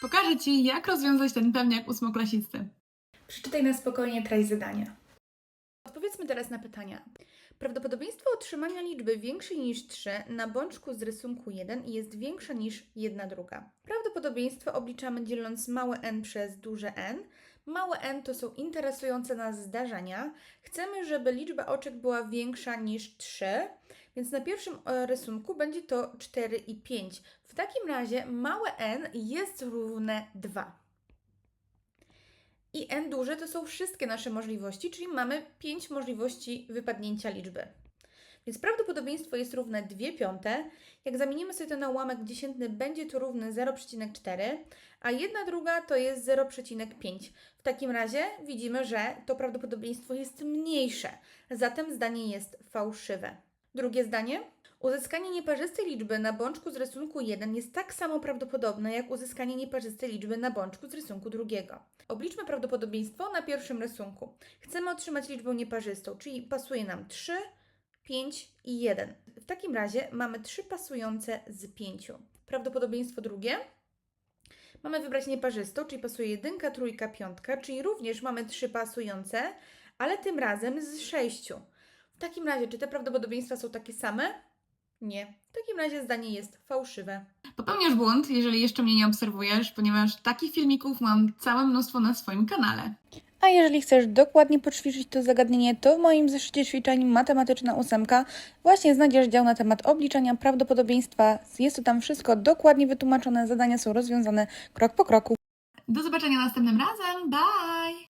Pokażę Ci, jak rozwiązać ten pewniak ósmoklasisty. Przeczytaj na spokojnie treść zadania. Odpowiedzmy teraz na pytania. Prawdopodobieństwo otrzymania liczby większej niż 3 na bączku z rysunku 1 jest większe niż 1 druga. Prawdopodobieństwo obliczamy dzieląc małe n przez duże n. Małe n to są interesujące nas zdarzenia. Chcemy, żeby liczba oczek była większa niż 3, więc na pierwszym e, rysunku będzie to 4 i 5. W takim razie małe n jest równe 2 i n duże to są wszystkie nasze możliwości, czyli mamy 5 możliwości wypadnięcia liczby. Więc prawdopodobieństwo jest równe 2 piąte. Jak zamienimy sobie to na ułamek dziesiętny, będzie to równe 0,4, a 1 druga to jest 0,5. W takim razie widzimy, że to prawdopodobieństwo jest mniejsze, zatem zdanie jest fałszywe. Drugie zdanie. Uzyskanie nieparzystej liczby na bączku z rysunku 1 jest tak samo prawdopodobne jak uzyskanie nieparzystej liczby na bączku z rysunku drugiego. Obliczmy prawdopodobieństwo na pierwszym rysunku. Chcemy otrzymać liczbę nieparzystą, czyli pasuje nam 3, 5 i 1. W takim razie mamy 3 pasujące z 5. Prawdopodobieństwo drugie. Mamy wybrać nieparzystą, czyli pasuje 1, trójka, piątka, czyli również mamy 3 pasujące, ale tym razem z 6. W takim razie, czy te prawdopodobieństwa są takie same? Nie. W takim razie zdanie jest fałszywe. Popełniasz błąd, jeżeli jeszcze mnie nie obserwujesz, ponieważ takich filmików mam całe mnóstwo na swoim kanale. A jeżeli chcesz dokładnie poćwiczyć to zagadnienie, to w moim zeszycie ćwiczeń Matematyczna ósemka właśnie znajdziesz dział na temat obliczania prawdopodobieństwa. Jest to tam wszystko dokładnie wytłumaczone, zadania są rozwiązane krok po kroku. Do zobaczenia następnym razem. Bye!